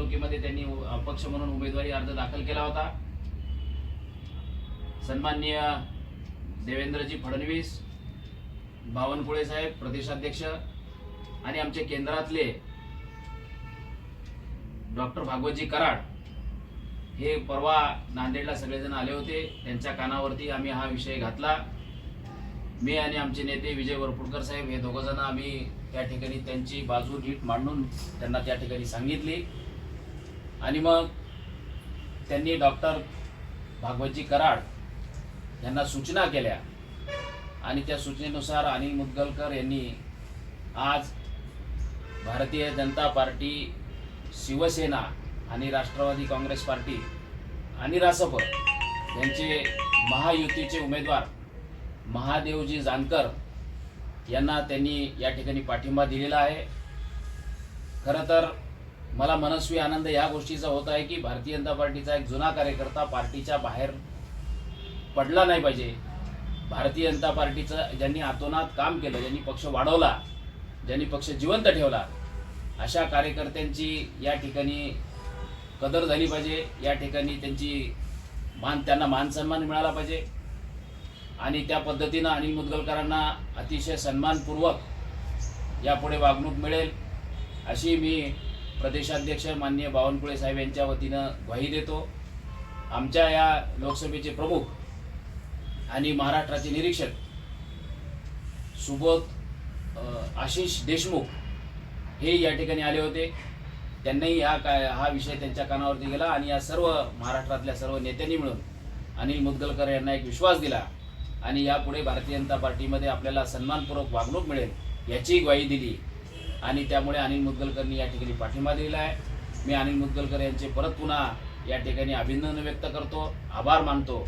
निवडणुकीमध्ये त्यांनी अपक्ष म्हणून उमेदवारी अर्ज दाखल केला होता. सन्माननीय देवेंद्रजी फडणवीस बावनकुळे साहेब प्रदेशाध्यक्ष आणि आमचे केंद्रातले डॉक्टर भागवतजी कराड हे परवा नांदेडला सगळेजण आले होते. त्यांच्या कानावरती आम्ही हा विषय घातला. मी आणि आमचे नेते विजय वरपुडकर साहेब हे दोघंजण आम्ही त्या ठिकाणी त्यांची बाजू नीट मांडून त्यांना त्या ठिकाणी सांगितली. आणि मग त्यांनी डॉक्टर भागवतजी कराड यांना सूचना केल्या. आणि त्या सूचनेनुसार अनिल मुदगलकर यांनी आज भारतीय जनता पार्टी शिवसेना आणि राष्ट्रवादी काँग्रेस पार्टी आणि रासप यांचे महायुतीचे उमेदवार महादेवजी जानकर यांना त्यांनी या ठिकाणी पाठिंबा दिलेला आहे. खरं तर मला मनस्वी आनंद या गोष्टीचा होत आहे की भारतीय जनता पार्टीचा एक जुना कार्यकर्ता पार्टीच्या बाहेर पडला नाही पाहिजे. भारतीय जनता पार्टीचं ज्यांनी आतोनात काम केलं ज्यांनी पक्ष वाढवला ज्यांनी पक्ष जिवंत ठेवला अशा कार्यकर्त्यांची या ठिकाणी कदर झाली पाहिजे. या ठिकाणी त्यांची मान त्यांना मानसन्मान मिळाला पाहिजे. आणि त्या पद्धतीनं अनिल मुदगलकरांना अतिशय सन्मानपूर्वक यापुढे वागणूक मिळेल अशी मी प्रदेशाध्यक्ष माननीय बावनकुळे साहेब यांच्या वतीनं ग्वाही देतो. आमच्या या लोकसभेचे प्रमुख आणि महाराष्ट्राचे निरीक्षक सुबोध आशिष देशमुख हे या ठिकाणी आले होते. त्यांनाही हा काय हा विषय त्यांच्या कानावरती गेला आणि या सर्व महाराष्ट्रातल्या सर्व नेत्यांनी मिळून अनिल मुदगलकर यांना एक विश्वास दिला आणि यापुढे भारतीय जनता पार्टीमध्ये आपल्याला सन्मानपूर्वक वागणूक मिळेल याची ग्वाही दिली. आणि त्यामुळे अनिल मुदगलकरनी या ठिकाणी पाठिंबा दिलेला आहे. मी अनिल मुदगलकर यांचे परत पुन्हा या ठिकाणी अभिनंदन व्यक्त करतो. आभार मानतो.